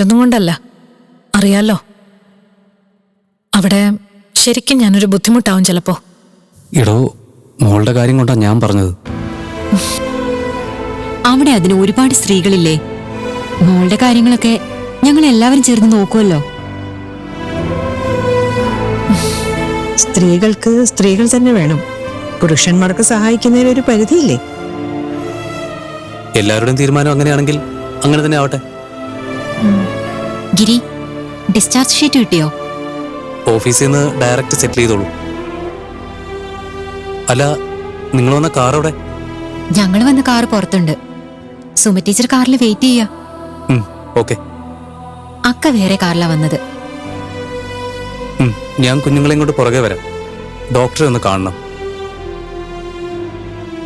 മറ്റൊന്നും കൊണ്ടല്ല. അറിയാലോ. അവിടെ ശരിക്കും ഞാനൊരു ബുദ്ധിമുട്ടാവും ചിലപ്പോ. എടോ മോളുടെ കാര്യം കൊണ്ടാ ഞാൻ പറഞ്ഞത്. അവിടെ അതിന് ഒരുപാട് സ്ത്രീകളില്ലേ. മോളുടെ കാര്യങ്ങളൊക്കെ ഞങ്ങൾ എല്ലാവരും ചേർന്ന് നോക്കുമല്ലോ സ്ത്രീകൾക്ക് സ്ത്രീകൾ തന്നെ വേണം. പുരുഷന്മാർക്ക് സഹായിക്കുന്നതിന് ഒരു പരിധിയില്ലേ? എല്ലാവരുടെയും തീരുമാനം അങ്ങനെയാണെങ്കിൽ അങ്ങനെ തന്നെ ആവട്ടെ. ഗിരി ഡിസ്ചാർജ് ഷീറ്റ് കിട്ടിയോ? ഓഫീസിൽ നിന്ന് ഡയറക്റ്റ് സെറ്റിൽ ചെയ്തോളൂ. അല്ല നിങ്ങൾ വന്ന കാർ അവിടെ ഞങ്ങൾ വന്ന കാർ പുറത്തുണ്ട്. സുമ ടീച്ചർ കാറിൽ വെയിറ്റ് ചെയ്യാ. ഓക്കെ. അക്ക വേറെ കാറിലാ വന്നത്. ഞാൻ കുഞ്ഞുങ്ങളെ ഇങ്ങോട്ട് പുറകെ വരാം. ഡോക്ടറെ ഒന്ന് കാണണം.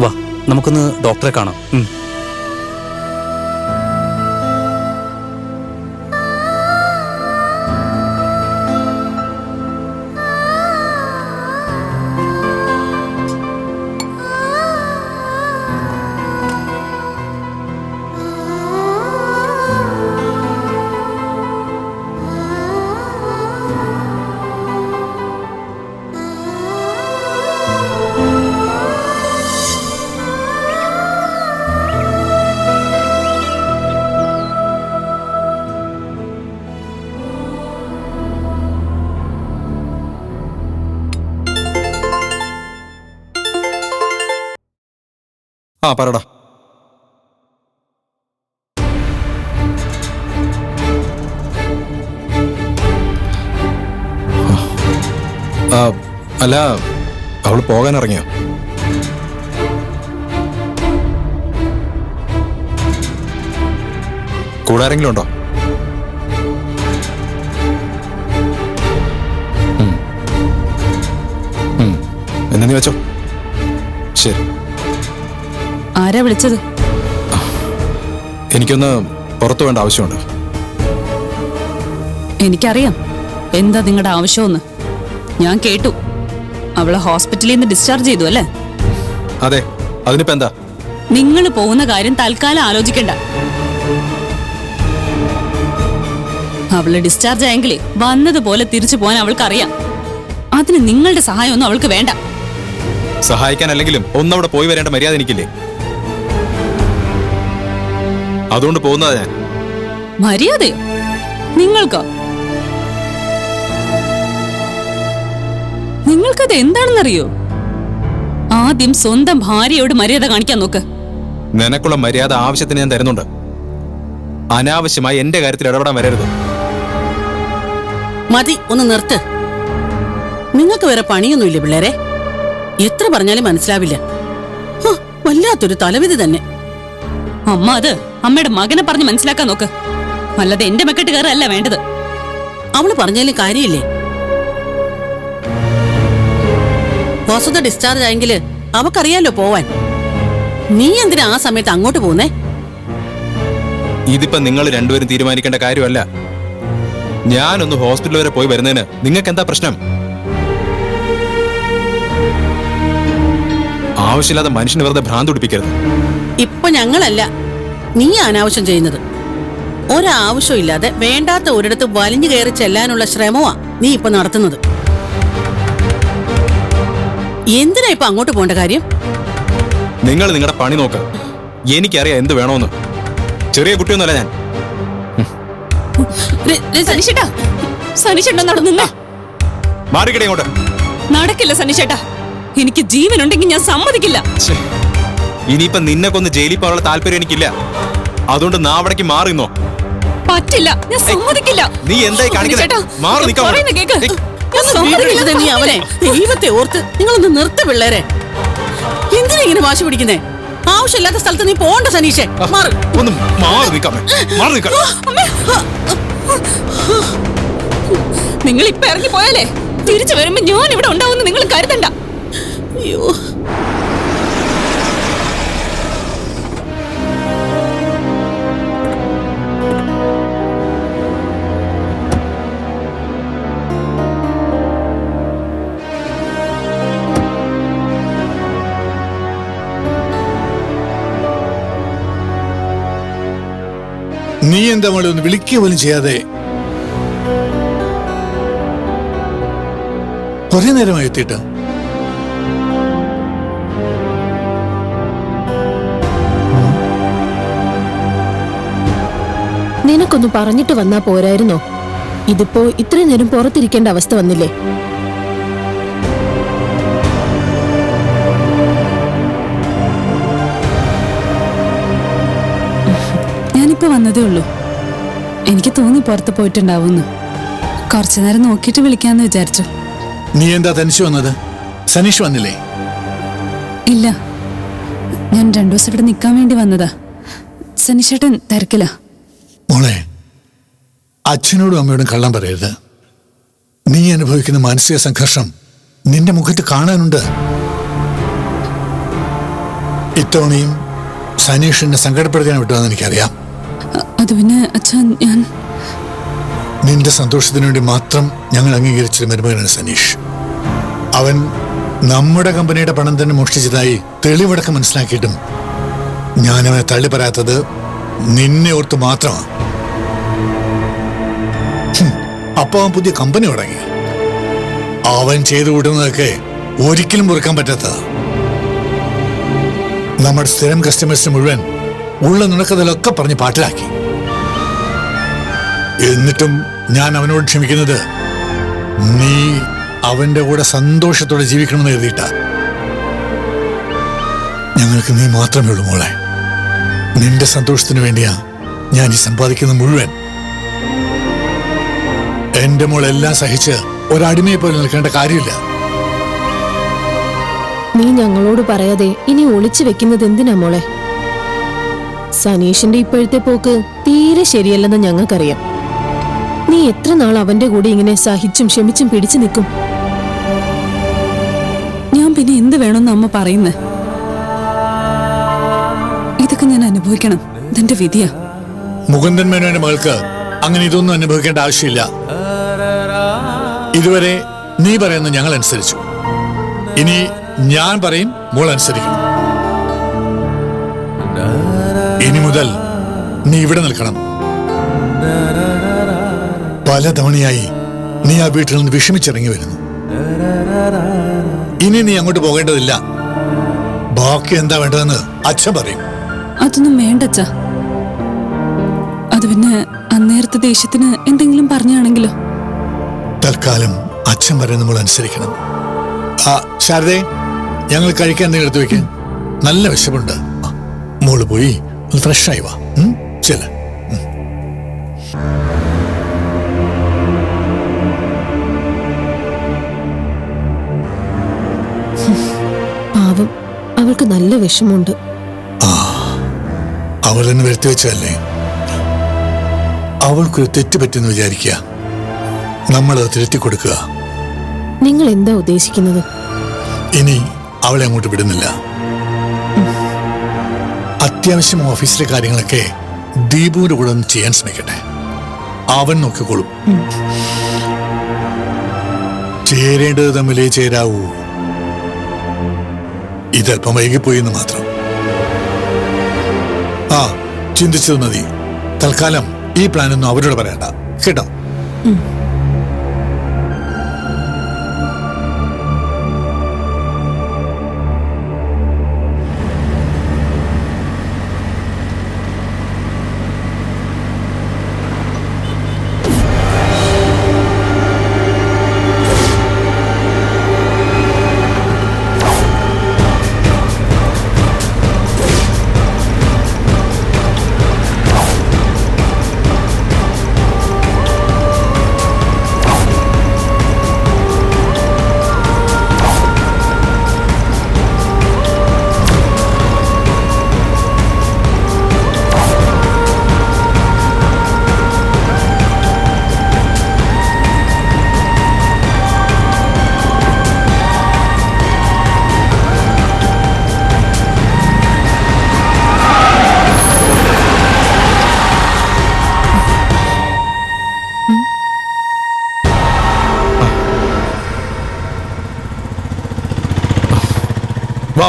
വാ നമുക്കൊന്ന് ഡോക്ടറെ കാണാം. പറടാ അല്ല അവൾ പോകാൻ ഇറങ്ങിയോ കൂടെ ആരെങ്കിലും ഉണ്ടോ ഉം. വെച്ചോ. ശരി. ആരാ വിളിച്ചത്? എനിക്കൊന്ന് പുറത്തു വേണ്ട ആവശ്യമുണ്ട്. എനിക്കറിയാം. എന്താ നിങ്ങളുടെ ആവശ്യമെന്ന്. ഞാൻ കേട്ടു. അവളെ ഹോസ്പിറ്റലിൽ നിന്ന് ഡിസ്ചാർജ് ചെയ്തു അല്ലേ? അതെ അതിനിപ്പോ എന്താ? നിങ്ങൾ പോകുന്ന കാര്യം തൽക്കാലം ആലോചിക്കണ്ട. അവൾ ഡിസ്ചാർജ് ആയെങ്കിലേ വന്നതുപോലെ തിരിച്ചു പോകാൻ അവൾക്കറിയാം. അതിന് നിങ്ങളുടെ സഹായമൊന്നും അവൾക്ക് വേണ്ട. സഹായിക്കാൻ അല്ലെങ്കിലും ഒന്നവിടെ പോയി വരേണ്ട മര്യാദ എനിക്കില്ലേ? അതുകൊണ്ട് പോകുന്നതാ ഞാൻ. മര്യാദയോ? നിങ്ങൾക്ക്? നിങ്ങൾക്കത് എന്താണെന്നറിയോ? ആദ്യം സ്വന്തം ഭാര്യയോട് മര്യാദ കാണിക്കാൻ നോക്ക്. നിനക്കുള്ള മര്യാദ ആവശ്യത്തിന് ഞാൻ തരുന്നുണ്ട്. അനാവശ്യമായി എന്റെ കാര്യത്തിൽ ഇടപെടാൻ വരരുത്. മതി ഒന്ന് നിർത്ത്. നിങ്ങൾക്ക് വേറെ പണിയൊന്നുമില്ല പിള്ളേരെ? എത്ര പറഞ്ഞാലും മനസ്സിലാവില്ല. ഹോ, വല്ലാത്തൊരു തലവിധി തന്നെ. അമ്മ അത് അമ്മയുടെ മകനെ പറഞ്ഞ് മനസ്സിലാക്കാൻ നോക്ക്. അല്ലാതെ എന്റെ മെക്കെട്ട് കയറല്ല വേണ്ടത്. അവൾ പറഞ്ഞാലും കാര്യമില്ലേ? വസുത ഡിസ്ചാർജ് ആയെങ്കിൽ അവക്കറിയാലോ പോവാൻ. നീ എന്തിനാ ആ സമയത്ത് അങ്ങോട്ട് പോകുന്നേ ഇതിപ്പോ നിങ്ങൾ രണ്ടുപേരും തീരുമാനിക്കേണ്ട കാര്യമല്ല. ഞാനൊന്ന് ഹോസ്പിറ്റൽ വരെ പോയി വരുന്നതിന് നിങ്ങൾക്ക് എന്താ പ്രശ്നം? ആവശ്യമില്ലാതെ മനുഷ്യന് വെറുതെ ഭ്രാന്ത് പിടിപ്പിക്കരുത്. ഇപ്പൊ ഞങ്ങളല്ല നീ അനാവശ്യം ചെയ്യുന്നത്. ഒരാവശ്യം ഇല്ലാതെ വേണ്ടാത്ത ഒരിടത്ത് വലിഞ്ഞു കയറി ചെല്ലാനുള്ള ശ്രമമാ നീ ഇപ്പൊ നടത്തുന്നത്. എന്തിനാ ഇപ്പൊ അങ്ങോട്ട് പോണ്ട കാര്യം? നിങ്ങൾ നിങ്ങളുടെ പണി നോക്ക്. എനിക്കറിയാം എന്ത് വേണോന്ന്. ചെറിയ കുട്ടിയൊന്നുമല്ല ഞാൻ. സനിഷേട്ടാ. സനിഷേട്ടാ നടന്നില്ല. മാറിക്കടേ ഇങ്ങോട്ട്. നടക്കില്ല സനിഷേട്ടാ. എനിക്ക് ജീവൻ ജീവനുണ്ടെങ്കിൽ ഞാൻ സമ്മതിക്കില്ല. ഇനിയിപ്പൊ നിന്നെ കൊന്ന് ജയിലിൽ പോകാനുള്ള താല്പര്യം എനിക്കില്ല. അതുകൊണ്ട് നാവടക്ക് മാറിന്നോ പറ്റില്ല. ഞാൻ സമ്മതിക്കില്ല. നീ എന്തായി കാണിക്കുന്നത് നീ അവനെ. ദൈവത്തെ ഓർത്ത് നിങ്ങളൊന്ന് നിർത്ത പിള്ളേരെ. എന്തിനാ ഇങ്ങനെ വാശി പിടിക്കുന്നേ? ആവശ്യമില്ലാത്ത സ്ഥലത്ത് നീ പോണ്ട സനീഷേ. മാറി. ഒന്ന് മാറി നിൽക്കാമേ. മാറി നിൽക്കാം നിങ്ങൾ ഇപ്പൊ ഇറങ്ങി പോയാലേ തിരിച്ചു വരുമ്പോ ഞാൻ ഇവിടെ ഉണ്ടാവുമെന്ന് നിങ്ങൾ കരുതണ്ട. അയ്യോ നീ എന്താ മോളെ ഒന്ന് വിളിക്കുക പോലും ചെയ്യാതെ? കുറെ നേരമായി എത്തിയിട്ട്. നിനക്കൊന്ന് പറഞ്ഞിട്ട് വന്നാ പോരായിരുന്നോ? ഇതിപ്പോ ഇത്രയും നേരം പുറത്തിരിക്കേണ്ട അവസ്ഥ വന്നില്ലേ? ഞാനിപ്പോ വന്നതേ ഉള്ളൂ. എനിക്ക് തോന്നി പുറത്ത് പോയിട്ടുണ്ടാവുമെന്ന്. കുറച്ചു നേരം നോക്കിയിട്ട് വിളിക്കാന്ന് വിചാരിച്ചു. നീ എന്താ തനിച്ചു വന്നത്? സനീഷ് വന്നില്ലേ? ഇല്ല. ഞാൻ രണ്ടു ദിവസം ഇവിടെ നിൽക്കാൻ വേണ്ടി വന്നതാ. സനീഷേട്ടൻ തിരക്കില്ല മോളെ അച്ഛനോടും അമ്മയോടും കള്ളം പറയരുത്. നീ അനുഭവിക്കുന്ന മാനസിക സംഘർഷം നിന്റെ മുഖത്ത് കാണാനുണ്ട്. ഇത്തവണയും സനീഷ് എന്നെ സങ്കടപ്പെടുത്താൻ വിട്ടതെന്ന് എനിക്കറിയാം. അത് പിന്നെ അച്ഛൻ ഞാൻ നിന്റെ സന്തോഷത്തിന് വേണ്ടി മാത്രം ഞങ്ങൾ അംഗീകരിച്ച മരുമകനാണ് സനീഷ്. അവൻ നമ്മുടെ കമ്പനിയുടെ പണം തന്നെ മോഷ്ടിച്ചതായി തെളിവടക്കം മനസ്സിലാക്കിയിട്ടും ഞാനവനെ തള്ളി പറയാത്തത് നിന്നെ ഓർത്ത് മാത്രമാണ്. അപ്പൊ അവൻ പുതിയ കമ്പനി തുടങ്ങി. അവൻ ചെയ്തു വിടുന്നതൊക്കെ ഒരിക്കലും മുറുക്കാൻ പറ്റാത്തതാ. നമ്മുടെ സ്ഥിരം കസ്റ്റമേഴ്സിന് മുഴുവൻ ഉള്ള നുണക്കതിലൊക്കെ പറഞ്ഞ് പാട്ടിലാക്കി. എന്നിട്ടും ഞാൻ അവനോട് ക്ഷമിക്കുന്നത് നീ അവന്റെ കൂടെ സന്തോഷത്തോടെ ജീവിക്കണമെന്ന് എഴുതിയിട്ട ഞങ്ങൾക്ക് നീ മാത്രമേ ഉള്ളൂ മോളെ. നിന്റെ സന്തോഷത്തിന് വേണ്ടിയാ ഞാൻ ഈ സമ്പാദിക്കുന്ന മുഴുവൻ. എന്റെ മോൾ എല്ലാം സഹിച്ച് ഒരടിമയെ പോലെ നിൽക്കേണ്ട കാര്യമില്ല. നീ ഞങ്ങളോട് പറയാതെ ഇനി ഒളിച്ചു വെക്കുന്നത് എന്തിനാ മോളെ? സനീഷിന്റെ ഇപ്പോഴത്തെ പോക്ക് തീരെ ശരിയല്ലെന്ന് ഞങ്ങൾക്കറിയാം. നീ എത്ര നാൾ അവന്റെ കൂടെ ഇങ്ങനെ സഹിച്ചും ക്ഷമിച്ചും പിടിച്ചു നിൽക്കും? ഞാൻ പിന്നെ എന്ത് വേണമെന്ന് അമ്മ പറയുന്നേ? ഇതൊക്കെ ഞാൻ അനുഭവിക്കണം. ഇതെന്റെ വിധിയാ. മുകുന്ദൻ മേനോന്റെ മകൾക്ക് അങ്ങനെ ഇതൊന്നും അനുഭവിക്കേണ്ട ആവശ്യമില്ല. ഇതുവരെ നീ പറയുന്ന ഞങ്ങൾ അനുസരിച്ചു ഇനി ഞാൻ പറയും മോൾ അനുസരിക്കും. ഇനി മുതൽ നീ ഇവിടെ നിൽക്കണം. പല തവണയായി നീ ആ വീട്ടിൽ നിന്ന് വിഷമിച്ചിറങ്ങി വരുന്നു. ഇനി നീ അങ്ങോട്ട് പോകേണ്ടതില്ല. ബാക്കി എന്താ വേണ്ടതെന്ന് അച്ഛൻ പറയും. അതൊന്നും വേണ്ട അച്ഛാ അത് പിന്നെ അന്നേരത്തെ ദേഷ്യത്തിന് എന്തെങ്കിലും പറഞ്ഞാണെങ്കിലോ? തൽക്കാലം അച്ഛൻ വരെ നമ്മൾ അനുസരിക്കണം. ആ ശാരദേ ഞങ്ങൾ കഴിക്കാൻ എന്തെങ്കിലും എടുത്തു വയ്ക്കാൻ നല്ല വിശപ്പുണ്ട്. മോൾ പോയി ഒന്ന് ഫ്രഷായി വാ. ചെല. പാവം അവൾക്ക് നല്ല വിഷമമുണ്ട്. അവൾ തന്നെ വരുത്തി വെച്ചല്ലേ അവൾക്കൊരു തെറ്റ് പറ്റുമെന്ന് വിചാരിക്കുക നമ്മളത് തിരുത്തി കൊടുക്കുക. നിങ്ങൾ എന്താ ഉദ്ദേശിക്കുന്നത്? ഇനി അവളെ അങ്ങോട്ട് വിടുന്നില്ല. അത്യാവശ്യം ഓഫീസിലെ കാര്യങ്ങളൊക്കെ ദീപുവിന്റെ കൂടെ ഒന്ന് ചെയ്യാൻ ശ്രമിക്കട്ടെ. അവൻ നോക്കിക്കോളും. ചേരേണ്ടത് തമ്മിലേ ചേരാവൂ. ഇതല്പം വൈകിപ്പോയി എന്ന് മാത്രം. ആ ചിന്തിച്ചത് മതി. തൽക്കാലം ഈ പ്ലാനൊന്നും അവരോട് പറയണ്ട. കേട്ടോ?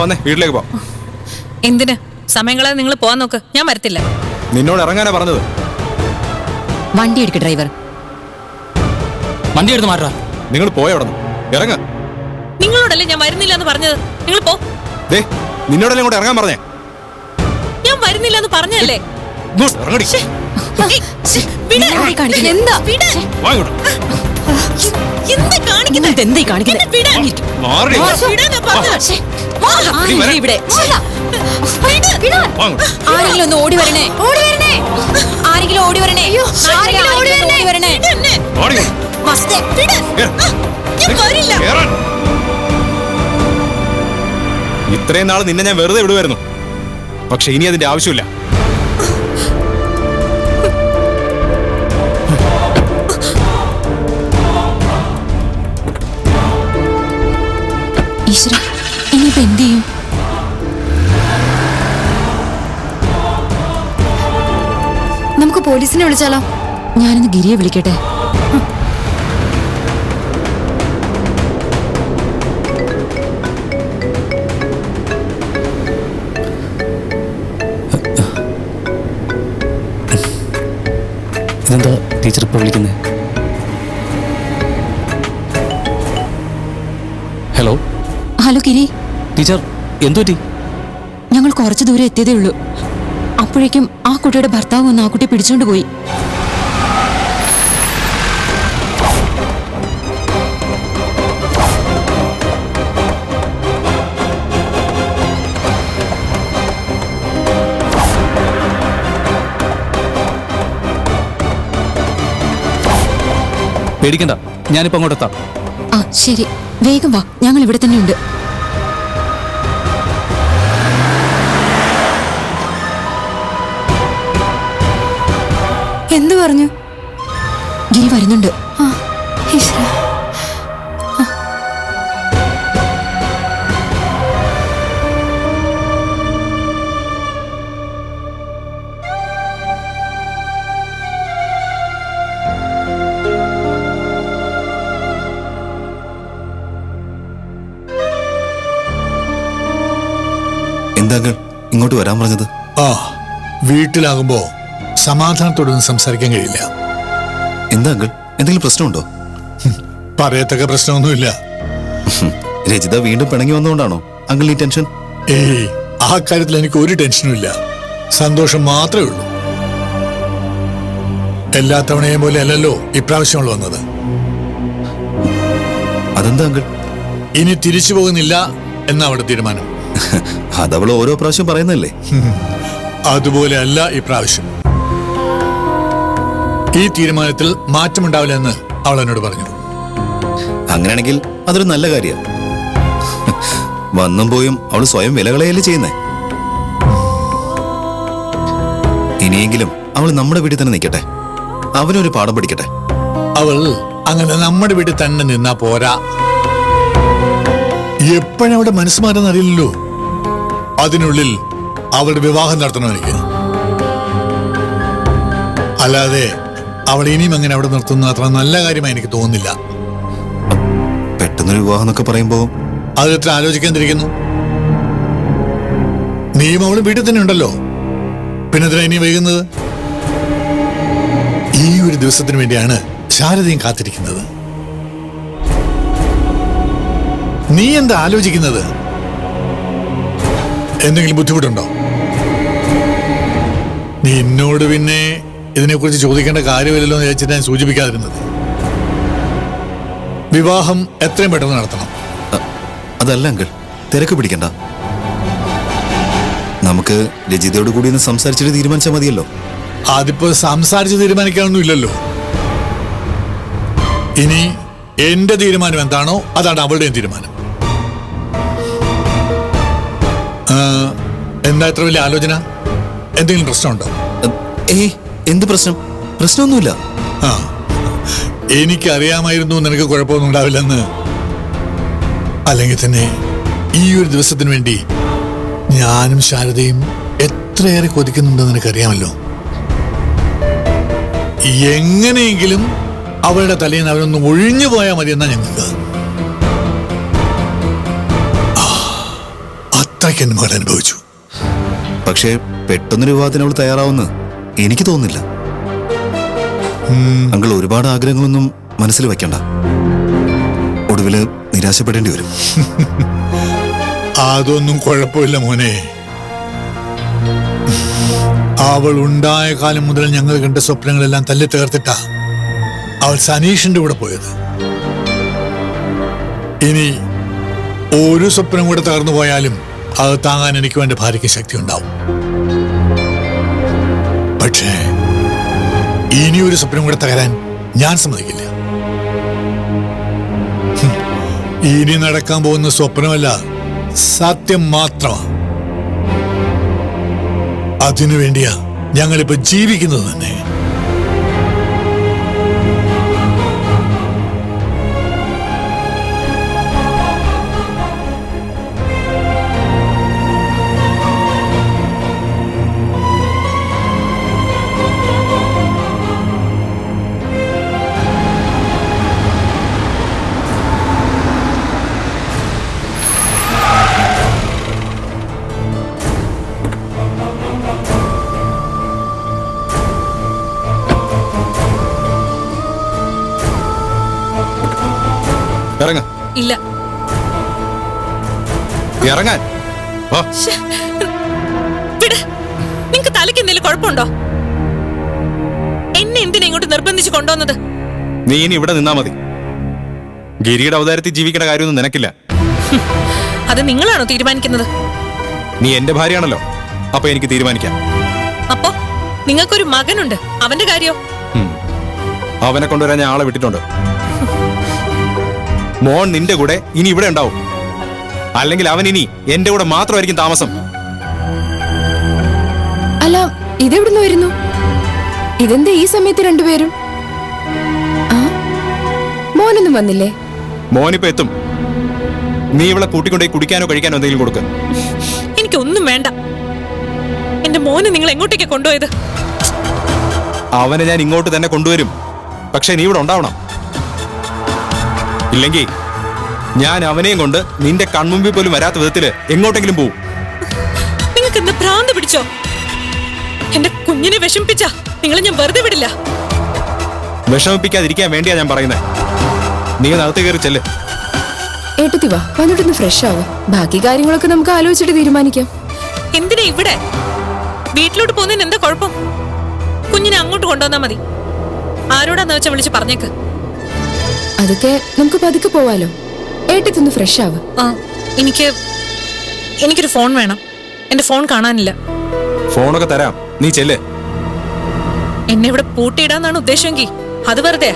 വന്നേ വീട്ടിലേക്ക് പോ. എന്തിന്? സമയങ്ങളെ നിങ്ങൾ പോവാൻ നോക്ക്. ഞാൻ വരത്തില്ല. നിന്നോട് ഇറങ്ങാനാ പറഞ്ഞത്? വണ്ടി എടുക്ക ഡ്രൈവർ. വണ്ടി എടുത്ത് മാറ്റാ നിങ്ങൾ പോയവിടെ ഇറങ്ങ. നിങ്ങളോടല്ലേ ഞാൻ വരുന്നില്ല എന്ന് പറഞ്ഞത്? നിങ്ങൾ പോ. ദേ നിന്നോടല്ലേ ഇങ്ങോട്ട് ഇറങ്ങാൻ പറഞ്ഞേ? ഞാൻ വരുന്നില്ല എന്ന് പറഞ്ഞല്ലേ ഇറങ്ങടി. എന്താ? ആരെങ്കിലും ഒന്ന് ഓടി വരണേ. ഓടി വരണേ. ആരെങ്കിലും ഓടി വരണേ. ആരെങ്കിലും ഓടി വരണേ. ഇത്രയും നാൾ നിന്നെ ഞാൻ വെറുതെ വിടുമായിരുന്നു പക്ഷെ ഇനി അതിന്റെ ആവശ്യമില്ല. ഇനിയിപ്പോ എന്ത് ചെയ്യും നമുക്ക് പോലീസിനെ വിളിച്ചാലോ? ഞാനിന്ന് ഗിരിയെ വിളിക്കട്ടെ. ഇതെന്താ ടീച്ചർ ഇപ്പോൾ വിളിക്കുന്നത് ഹലോ? ഹലോ ഗിരി. ടീച്ചർ എന്തു പറ്റി? ഞങ്ങൾ കുറച്ചു ദൂരെ എത്തിയതേ ഉള്ളൂ. അപ്പോഴേക്കും ആ കുട്ടിയുടെ ഭർത്താവ് വന്ന് ആ കുട്ടി പിടിച്ചോണ്ട് പോയി. പേടിക്കണ്ട. ഞാനിപ്പോ അങ്ങോട്ടെത്താം. ആ ശരി. വേഗം വാ. ഞങ്ങൾ ഇവിടെ തന്നെ ഉണ്ട് എന്തു പറഞ്ഞു? ഗിരി വരുന്നുണ്ട്. എന്താ ഇങ്ങോട്ട് വരാൻ പറഞ്ഞത്? ആ വീട്ടിലാകുമ്പോ സമാധാനത്തോടൊന്നും സംസാരിക്കാൻ കഴിയില്ല എന്താ അങ്കിൾ? എന്തെങ്കിലും പ്രശ്നമുണ്ടോ? പറയത്തക്ക പ്രശ്നമൊന്നുമില്ല. രചിത വീണ്ടും പിണങ്ങി വന്നുകൊണ്ടാണോ അങ്കിൾ ഈ ടെൻഷൻ? ഏയ് ആ കാര്യത്തിൽ എനിക്ക് ഒരു ടെൻഷനും ഇല്ല സന്തോഷം മാത്രമേ ഉള്ളൂ. എല്ലാ തവണയും പോലെ അല്ലല്ലോ ഇപ്രാവശ്യമുള്ള വന്നത്. അതെന്താ അങ്കിൾ? ഇനി തിരിച്ചു പോകുന്നില്ല എന്നാ അവിടെ തീരുമാനം. അതവൾ ഓരോ പ്രാവശ്യം പറയുന്നല്ലേ അതുപോലെ അല്ല ഇപ്രാവശ്യം. ഈ തീരുമാനത്തിൽ മാറ്റമുണ്ടാവില്ല എന്ന് അവൾ എന്നോട് പറഞ്ഞു. അങ്ങനെയാണെങ്കിൽ അതൊരു നല്ല കാര്യം. വന്നും പോയും അവൾ സ്വയം വിലകളയല്ലേ ചെയ്യുന്നേ. ഇനിയെങ്കിലും അവൾ നമ്മുടെ വീട്ടിൽ തന്നെ നിൽക്കട്ടെ. അവനൊരു പാഠം പഠിക്കട്ടെ. അവൾ അങ്ങനെ നമ്മുടെ വീട്ടിൽ തന്നെ നിന്നാ പോരാ. എപ്പോഴവിടെ മനസ്സ് മാറുന്ന അറിയില്ലല്ലോ. അതിനുള്ളിൽ അവളുടെ വിവാഹം നടത്തണം എനിക്ക്. അല്ലാതെ അവൾ ഇനിയും അങ്ങനെ അവിടെ നിർത്തുന്ന അത്ര നല്ല കാര്യമായി എനിക്ക് തോന്നുന്നില്ല. പെട്ടെന്നൊരു വിവാഹം എന്നൊക്കെ പറയുമ്പോ? അത് എത്ര ആലോചിക്കാതിരിക്കുന്നു? നീയും അവളും വീട്ടിൽ തന്നെ ഉണ്ടല്ലോ. പിന്നെ എന്തിനാ ഇനി വൈകുന്നത്? ഈ ഒരു ദിവസത്തിന് വേണ്ടിയാണ് ശാരദയും കാത്തിരിക്കുന്നത്. നീ എന്താ ആലോചിക്കുന്നത്? എന്തെങ്കിലും ബുദ്ധിമുട്ടുണ്ടോ? നീ എന്നോട് പിന്നെ ഇതിനെക്കുറിച്ച് ചോദിക്കേണ്ട കാര്യമില്ലല്ലോ എന്ന് വിചാരിച്ചിട്ട് ഞാൻ സൂചിപ്പിക്കാതിരുന്നത്. വിവാഹം എത്രയും പെട്ടെന്ന് നടത്തണം. അതല്ല അങ്കിൾ. തിരക്ക് പിടിക്കണ്ട. നമുക്ക് രജിതയോട് കൂടി ഒന്ന് സംസാരിച്ചിട്ട് തീരുമാനിച്ചാൽ മതിയല്ലോ. അതിപ്പോ സംസാരിച്ച് തീരുമാനിക്കാനൊന്നും ഇല്ലല്ലോ ഇനി എന്റെ തീരുമാനം എന്താണോ അതാണ് അവളുടെയും തീരുമാനം. എന്താ ഇത്ര വലിയ ആലോചന? എന്തെങ്കിലും പ്രശ്നമുണ്ടോ? ഏ ഏയ് എന്ത് പ്രശ്നം? പ്രശ്നമൊന്നുമില്ല. ആ. എനിക്കറിയാമായിരുന്നു നിനക്ക് കുഴപ്പമൊന്നും ഉണ്ടാവില്ലെന്ന്. അല്ലെങ്കിൽ തന്നെ ഈ ഒരു ദിവസത്തിന് വേണ്ടി ഞാനും ശാരദയും എത്രയേറെ കൊതിക്കുന്നുണ്ടെന്ന് നിനക്കറിയാമല്ലോ. എങ്ങനെയെങ്കിലും അവളുടെ തലയിൽ നിന്ന് അവരൊന്ന് ഒഴിഞ്ഞു പോയാൽ മതി എന്നാ ഞങ്ങൾക്ക് ആ, അത്രയ്ക്ക് എന്നെ മകൾ അനുഭവിച്ചു. പക്ഷേ പെട്ടെന്നൊരു വിവാഹത്തിന് അവൾ തയ്യാറാവുമെന്ന് എനിക്ക് തോന്നുന്നില്ല. അങ്കിൾ ഒരുപാട് ആഗ്രഹങ്ങളൊന്നും മനസ്സിൽ വെക്കണ്ട. ഒടുവിൽ നിരാശപ്പെടേണ്ടി വരും. അതൊന്നും കുഴപ്പമില്ല മോനെ. അവൾ ഉണ്ടായ കാലം മുതൽ ഞങ്ങൾ കണ്ട സ്വപ്നങ്ങളെല്ലാം തല്ലി തേർത്തിട്ടാ അവൾ സനീഷിന്റെ കൂടെ പോയത്. ഇനി ഒരു സ്വപ്നം കൂടെ തകർന്നു പോയാലും അത് താങ്ങാൻ എനിക്ക് വേണ്ട ഭാര്യയ്ക്ക് ശക്തി ഉണ്ടാവും പക്ഷേ ഇനി ഒരു സ്വപ്നം കൂടെ തകരാൻ ഞാൻ സമ്മതിക്കില്ല. ഇനി നടക്കാൻ പോകുന്ന സ്വപ്നമല്ല സത്യം മാത്രമാണ് അതിനുവേണ്ടിയാ ഞങ്ങളിപ്പോ ജീവിക്കുന്നത് തന്നെ ഇറങ്ങ. ഇല്ല. ഇറങ്ങാൻ. നിങ്ങക്ക് തലയ്ക്ക് എന്തെങ്കിലും കുഴപ്പമുണ്ടോ? എന്നെ എന്തിനാ ഇങ്ങോട്ട് നിർബന്ധിച്ച് കൊണ്ടുവന്നത്? നീ ഇനി ഇവിടെ നിന്നാ മതി. ഗിരിയുടെ അവതാരത്തിൽ ജീവിക്കേണ്ട കാര്യമൊന്നും നിനക്കില്ല. അത് നിങ്ങളാണോ തീരുമാനിക്കുന്നത്? നീ എന്റെ ഭാര്യയാണല്ലോ. അപ്പൊ എനിക്ക് തീരുമാനിക്കാം. അപ്പോ നിങ്ങൾക്കൊരു മകനുണ്ട്. അവന്റെ കാര്യോ? അവനെ കൊണ്ടുവരാൻ ഞാൻ ആളെ വിട്ടിട്ടുണ്ട്. മോൻ നിന്റെ കൂടെ ഇനി ഇവിടെ ഉണ്ടാവും. അല്ലെങ്കിൽ അവൻ ഇനി എന്റെ കൂടെ മാത്രമായിരിക്കും താമസം. അല്ല ഇതെവിടുന്ന് വരുന്നു? ഇതെന്താ ഈ സമയത്ത് രണ്ടുപേരും? മോനൊന്നും വന്നില്ലേ? മോനിപ്പോ എത്തും. നീ ഇവളെ കൂട്ടിക്കൊണ്ടേ കുടിക്കാനോ കഴിക്കാനോ എന്തെങ്കിലും കൊടുക്ക. എനിക്കൊന്നും വേണ്ട. എന്റെ മോനെ നിങ്ങൾ എങ്ങോട്ടേക്ക് കൊണ്ടുപോയത്? അവനെ ഞാൻ ഇങ്ങോട്ട് തന്നെ കൊണ്ടുവരും. പക്ഷെ നീ ഇവിടെ ഉണ്ടാവണം. ഇല്ലെങ്കിൽ ഞാൻ അവനെയും കൊണ്ട് നിന്റെ കൺമുമ്പിൽ പോലും വരാത്ത വിധത്തിൽ എങ്ങോട്ടെങ്കിലും പോവും. നിങ്ങൾക്ക് എന്താ ഭ്രാന്ത് പിടിച്ചോ? എന്റെ കുഞ്ഞിനെ വിഷമിപ്പിച്ച. നിങ്ങളെ ഞാൻ വെറുതെ വിടില്ല. വിഷമിപ്പിക്കാതിരിക്കാൻ വേണ്ടിയാ ഞാൻ പറയുന്നത് നീ നടത്തി കയറി ചെല്ല്. ഏട്ടത്തി വാ വന്നിട്ടൊന്ന് ഫ്രഷ് ആവും? ബാക്കി കാര്യങ്ങളൊക്കെ നമുക്ക് ആലോചിച്ചിട്ട് തീരുമാനിക്കാം. എന്തിനാ ഇവിടെ? വീട്ടിലോട്ട് പോകുന്നതിന് എന്താ കുഴപ്പം? കുഞ്ഞിനെ അങ്ങോട്ട് കൊണ്ടുവന്നാ മതി. ആരോടാന്ന് വെച്ചാ വിളിച്ച് പറഞ്ഞേക്ക്. അതൊക്കെ നമുക്ക് പതുക്കെ പോവാലോ. ഏട്ടത്തി തിന്ന് ഫ്രഷ് ആവ്. ആ എനിക്ക് എനിക്കൊരു ഫോൺ വേണം. എന്റെ ഫോൺ കാണാനില്ല. ഫോണൊക്കെ തരാം. നീ ചെല്ലേ. എന്നെ ഇവിടെ പൂട്ടിയിടാന്നാണ് ഉദ്ദേശമെങ്കിൽ. അത് വെറുതെ.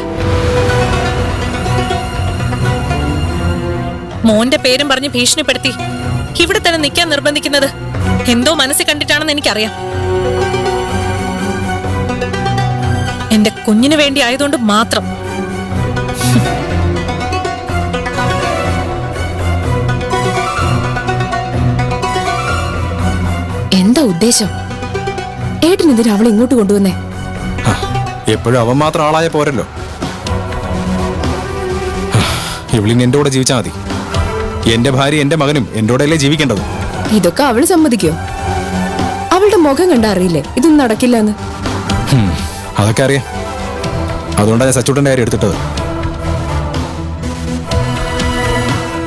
മോന്റെ പേരും പറഞ്ഞ് ഭീഷണിപ്പെടുത്തി. ഇവിടെ തന്നെ നിൽക്കാൻ നിർബന്ധിക്കുന്നത് എന്തോ മനസ്സിൽ കണ്ടിട്ടാണെന്ന് എനിക്കറിയാം. എന്റെ കുഞ്ഞിനു വേണ്ടി ആയതുകൊണ്ട് മാത്രം. എന്താ ഉദ്ദേശം? ഏട്ടൻ എന്തിനാ അവളെ ഇങ്ങോട്ട് കൊണ്ടുവന്നേ? എപ്പോഴും അവൻ മാത്രം ആളായ പോരല്ലോ. ഇവളിന് എന്റെ കൂടെ ജീവിച്ചാൽ മതി. എന്റെ ഭാര്യ എന്റെ മകനും എന്റെ കൂടെ അല്ലേ ജീവിക്കേണ്ടത്. ഇതൊക്കെ അവൾ സമ്മതിക്കോ? അവളുടെ മുഖം കണ്ട അറിയില്ലേ? ഇതൊന്നും നടക്കില്ല എന്ന് ഹും, അതൊക്കെ അറിയാം. അതുകൊണ്ടാണ് ഞാൻ സച്ചൂട്ടന്റെ കാര്യം എടുത്തിട്ടത്.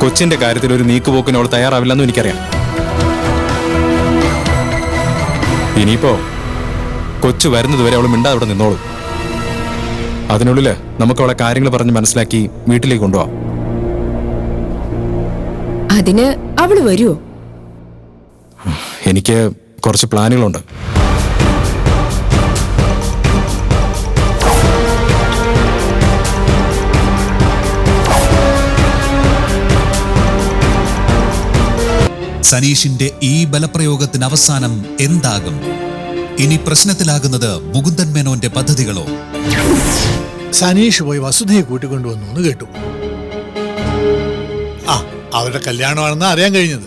കൊച്ചിന്റെ കാര്യത്തിൽ ഒരു നീക്കുപോക്കിന് അവൾ തയ്യാറാവില്ലെന്നും എനിക്കറിയാം. ഇനിയിപ്പോ കൊച്ചു വരുന്നതുവരെ അവൾ മിണ്ടാ അവിടെ നിന്നോളൂ. അതിനുള്ളിൽ നമുക്ക് അവളെ കാര്യങ്ങൾ പറഞ്ഞ് മനസ്സിലാക്കി വീട്ടിലേക്ക് കൊണ്ടുപോവാം അതിന് അവൾ വരുമോ എനിക്ക് കുറച്ച് പ്ലാനുകളുണ്ട്. സനീഷിന്റെ ഈ ബലപ്രയോഗത്തിന് അവസാനം എന്താകും? ഇനി പ്രശ്നത്തിലാകുന്നത് മുകുന്ദൻ മേനോന്റെ പദ്ധതികളോ? സനീഷ് പോയി വസുധയെ കൂട്ടിക്കൊണ്ടുവന്നു എന്ന് കേട്ടു. ആ അവരുടെ കല്യാണമാണെന്ന് അറിയാൻ കഴിഞ്ഞത്.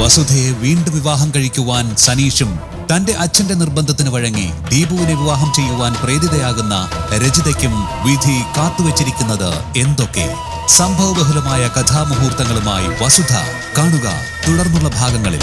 വസുധയെ വീണ്ടും വിവാഹം കഴിക്കുവാൻ സനീഷും തന്റെ അച്ഛന്റെ നിർബന്ധത്തിന് വഴങ്ങി ദീപുവിനെ വിവാഹം ചെയ്യുവാൻ പ്രേരിതയാകുന്ന രജിതയ്ക്കും വിധി കാത്തുവച്ചിരിക്കുന്നത് എന്തൊക്കെ? സംഭവബഹുലമായ കഥാമുഹൂർത്തങ്ങളുമായി വസുധ കാണുക തുടർന്നുള്ള ഭാഗങ്ങളിൽ.